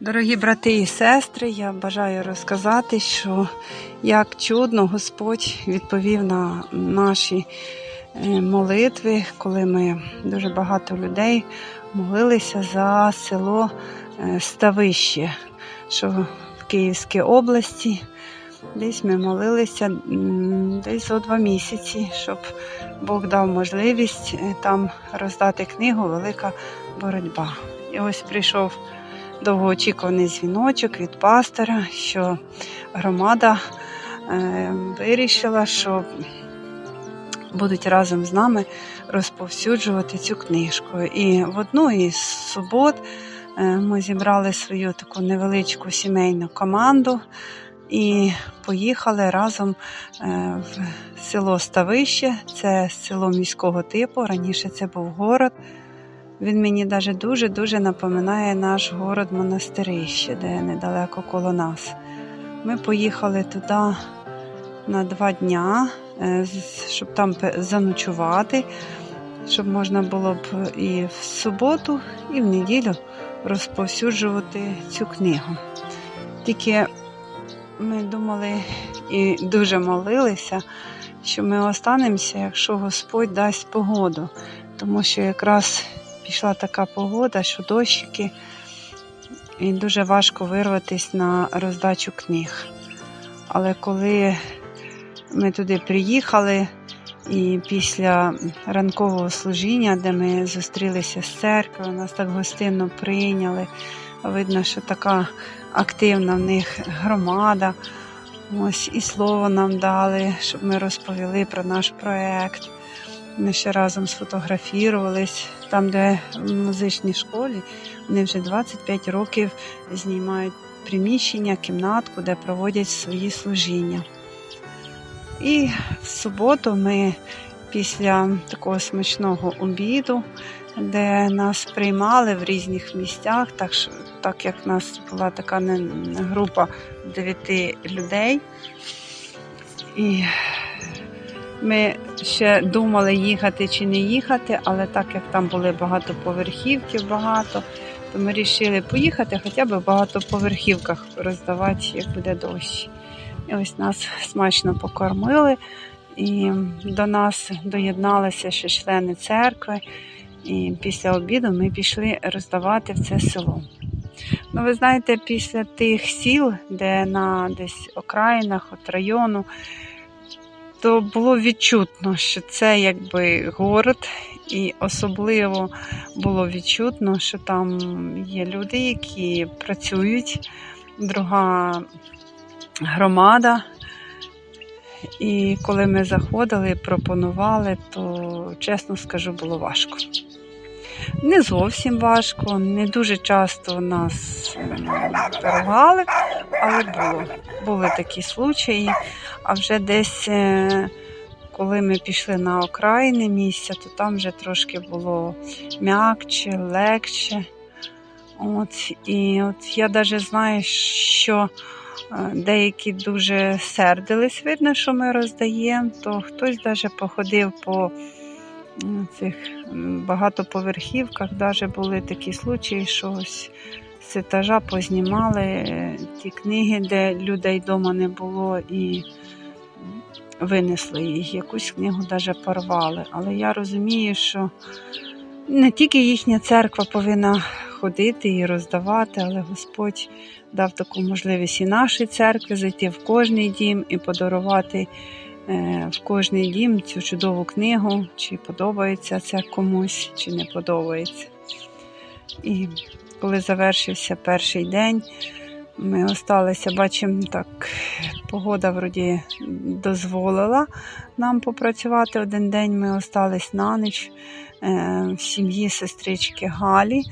Дорогі брати і сестри, я бажаю розказати, що як чудно Господь відповів на наші е, молитви, коли ми дуже багато людей молилися за село е, Ставище, що в Київській області. Десь ми молилися десь за два місяці, щоб Бог дав можливість е, там роздати книгу Велика боротьба. І ось прийшов довгоочікуваний дзвіночок від пастора, що громада е, вирішила, що будуть разом з нами розповсюджувати цю книжку. І в одну із субот е, ми зібрали свою таку невеличку сімейну команду і поїхали разом е, в село Ставище. Це село міського типу. Раніше це був город. Він мені даже дуже-дуже напоминає наш город Монастирище, де недалеко коло нас. Ми поїхали туди на два дня, е, щоб там заночувати, щоб можна було б і в суботу, і в неділю розповсюджувати цю книгу. Тільки ми думали і дуже молилися, що ми останемося, якщо Господь дасть погоду, тому що якраз пішла така погода, що дощики, і дуже важко вирватися на роздачу книг. Але коли ми туди приїхали, і після ранкового служіння, де ми зустрілися з церквою, нас так гостинно прийняли. Видно, що така активна в них громада. Ось і слово нам дали, щоб ми розповіли про наш проект. Ми ще разом сфотографірувались там, де в музичній школі вони вже 25 років знімають приміщення, кімнатку, де проводять свої служіння. І в суботу ми після такого смачного обіду, де нас приймали в різних місцях, так, так як в нас була така група дев'яти людей. І ми ще думали, їхати чи не їхати, але так як там були багатоповерхівків багато, то ми вирішили поїхати хоча б в багатоповерхівках роздавати, як буде дощ. І ось нас смачно покормили, і до нас доєдналися ще члени церкви. І після обіду ми пішли роздавати в це село. Ну, ви знаєте, після тих сіл, де на десь окраїнах от району, то було відчутно, що це якби город, і особливо було відчутно, що там є люди, які працюють, друга громада. І коли ми заходили, пропонували, то чесно скажу, було важко. Не зовсім важко, не дуже часто нас перегали, але було. Були такі случаї. А вже десь, е, коли ми пішли на окраїни місця, то там вже трошки було м'якче, легче. От, і от я навіть знаю, що е, деякі дуже сердились, видно, що ми роздаємо, то хтось навіть походив по м, цих багатоповерхівках, навіть були такі случаї, що ось з етажа познімали е, ті книги, де людей вдома не було, і винесли їх. Якусь книгу навіть порвали. Але я розумію, що не тільки їхня церква повинна ходити і роздавати, але Господь дав таку можливість і нашій церкві зайти в кожний дім і подарувати в кожний дім цю чудову книгу, чи подобається це комусь, чи не подобається. І коли завершився перший день, ми осталися, бачимо, так, погода вроді дозволила нам попрацювати один день. Ми остались на ніч е, в сім'ї сестрички Галі.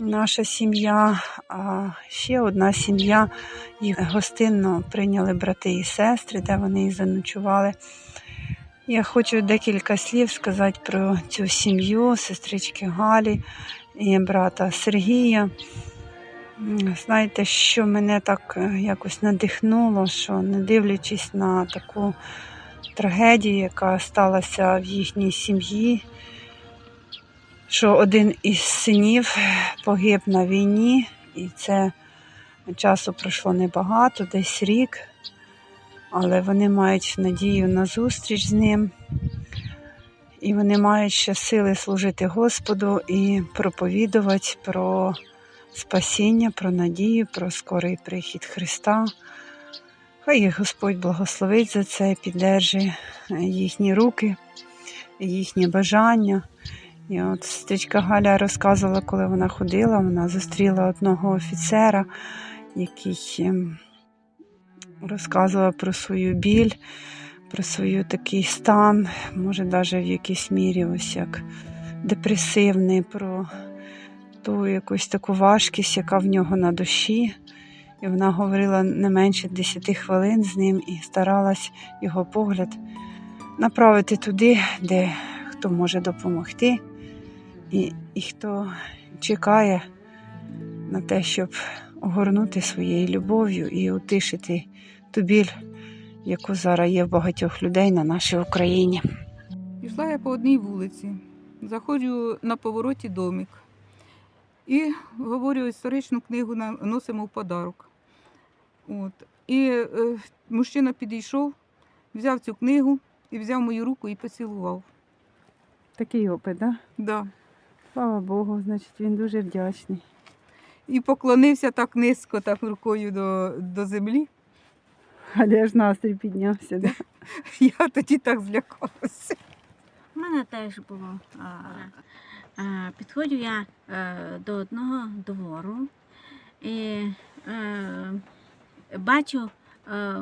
Наша сім'я, а ще одна сім'я їх гостинно прийняли брати і сестри, де вони і заночували. Я хочу декілька слів сказати про цю сім'ю, сестрички Галі і брата Сергія. Знаєте, що мене так е, якось надихнуло, що не дивлячись на таку трагедію, яка сталася в їхній сім'ї, що один із синів погиб на війні, і це Часу пройшло небагато, десь рік, але вони мають надію на зустріч з ним. І вони мають ще сили служити Господу і проповідувати про спасіння, про надію, про скорий прихід Христа. Хай їх Господь благословить за це, піддержи їхні руки, їхнє бажання. І от сестричка Галя розказувала, коли вона ходила, вона зустріла одного офіцера, який ем, розказував про свою біль, про свій такий стан, може, навіть в якійсь мірі ось як депресивний, про ту якусь таку важкість, яка в нього на душі. І вона говорила не менше 10 хвилин з ним і старалась його погляд направити туди, де хто може допомогти, і, і хто чекає на те, щоб огорнути своєю любов'ю і утишити ту біль, яку зараз є в багатьох людей на нашій Україні. Пішла я по одній вулиці, заходжу на повороті домик і говорю, історичну книгу носимо в подарок. От. І е, мужчина підійшов, взяв цю книгу і взяв мою руку і поцілував. Такий опит, да? Да. Слава Богу, значить, він дуже вдячний. І поклонився так низько, так рукою до, до землі. Але ж настрій піднявся, да? Я тоді так злякалася. У мене теж було. А, а, підходжу я е, до одного двору і е, бачу, е,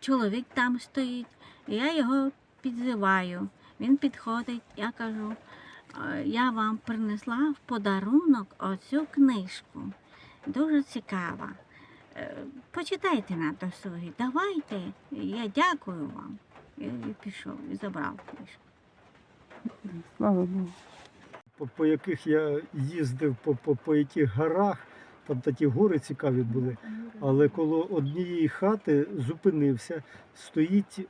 чоловік там стоїть, і я його підзиваю. Він підходить, я кажу, «Е, я вам принесла в подарунок оцю книжку. Дуже цікава. Е, Почитайте на досугі, давайте, я дякую вам. І, і пішов, і забрав книжку. Слава Богу. по, по яких я їздив, по, по, по яких горах, там такі гори цікаві були. Але коло однієї хати зупинився, стоїть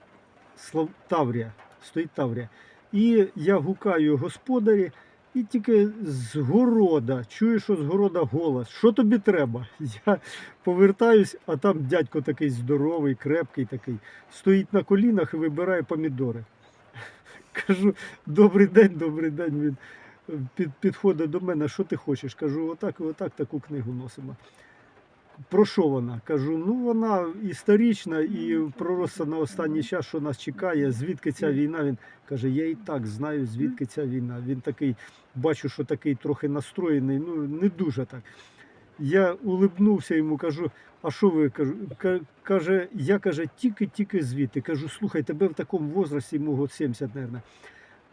Слав... Таврія. Стоїть Таврія. І я гукаю господарі, і тільки з города, чую, що з города голос. Що тобі треба? Я повертаюсь, а там дядько такий здоровий, крепкий такий, стоїть на колінах і вибирає помідори. Кажу, добрий день, добрий день. Він під, підходить до мене, що ти хочеш? Кажу, отак і отак таку книгу носимо. Про що вона? Кажу, ну вона історична і пророста на останній час, що нас чекає, звідки ця війна. Він каже, я і так знаю, звідки ця війна. Він такий, бачу, що такий трохи настроєний, ну не дуже так. Я улибнувся йому, кажу, а що ви кажу? Каже, я каже, тільки-тільки звідти. Кажу, слухай, тебе в такому возрасті, йому год 70, мабуть.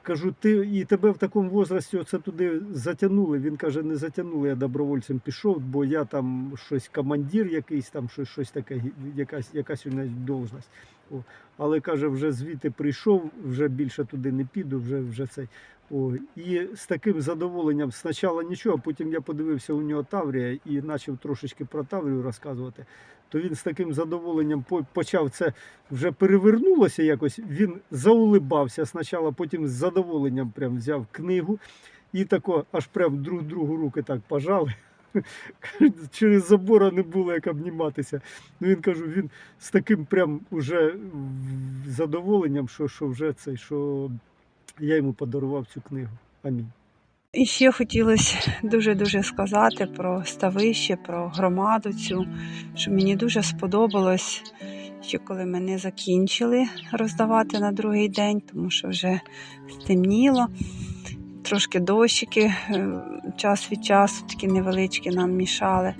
Кажу, ти і тебе в такому возрасті оце туди затягнули. Він каже, не затягнули, я добровольцем пішов, бо я там щось командир якийсь, там щось, щось таке, якась, якась у нас должність. О. Але каже, вже звідти прийшов, вже більше туди не піду, вже, вже цей. О. І з таким задоволенням спочатку нічого, потім я подивився у нього Таврія і почав трошечки про Таврію розказувати. То він з таким задоволенням почав це вже перевернулося якось. Він заулибався спочатку, потім з задоволенням прям взяв книгу і тако аж прям друг другу руки так пожали. Через забора не було як обніматися. Ну він кажу, він з таким прям уже задоволенням, що, що вже цей, що я йому подарував цю книгу. Амінь. І ще хотілося дуже-дуже сказати про ставище, про громаду цю, що мені дуже сподобалось, що коли ми не закінчили роздавати на другий день, тому що вже стемніло, трошки дощики е, час від часу такі невеличкі нам мішали.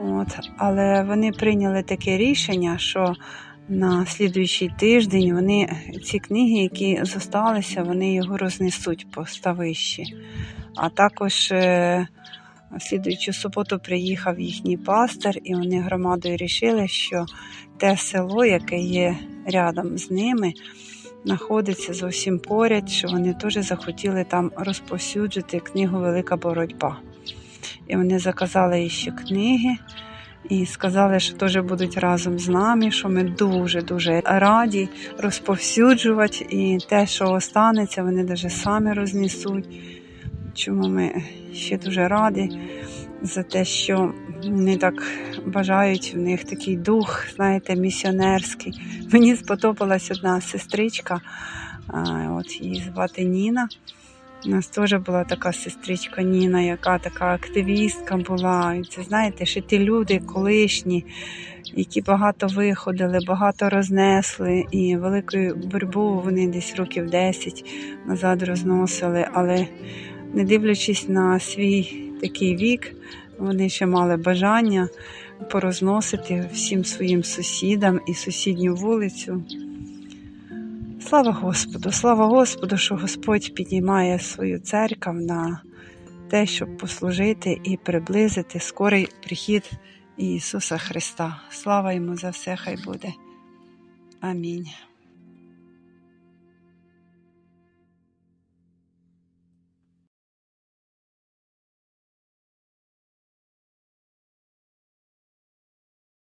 От. Але вони прийняли таке рішення, що на слідуючий тиждень вони ці книги, які зосталися, вони його рознесуть по ставищі. А також е, слідуючу суботу приїхав їхній пастор, і вони громадою рішили, що те село, яке є рядом з ними, знаходиться зовсім поряд, що вони теж захотіли там розповсюджити книгу Велика боротьба. І вони заказали ще книги. І сказали, що теж будуть разом з нами, що ми дуже-дуже раді розповсюджувати. І те, що останеться, вони навіть самі рознесуть. Чому ми ще дуже раді. за те, що вони так бажають, в них такий дух, знаєте, місіонерський. Мені сподобалась одна сестричка, от її звати Ніна. У нас теж була така сестричка Ніна, яка така активістка була. І це знаєте, що ті люди колишні, які багато виходили, багато рознесли, і великою боротьбу вони десь років 10 назад розносили. Але не дивлячись на свій такий вік, вони ще мали бажання порозносити всім своїм сусідам і сусідню вулицю. Слава Господу, слава Господу, що Господь піднімає свою церкву на те, щоб послужити і приблизити скорий прихід Ісуса Христа. Слава йому за все, хай буде. Амінь.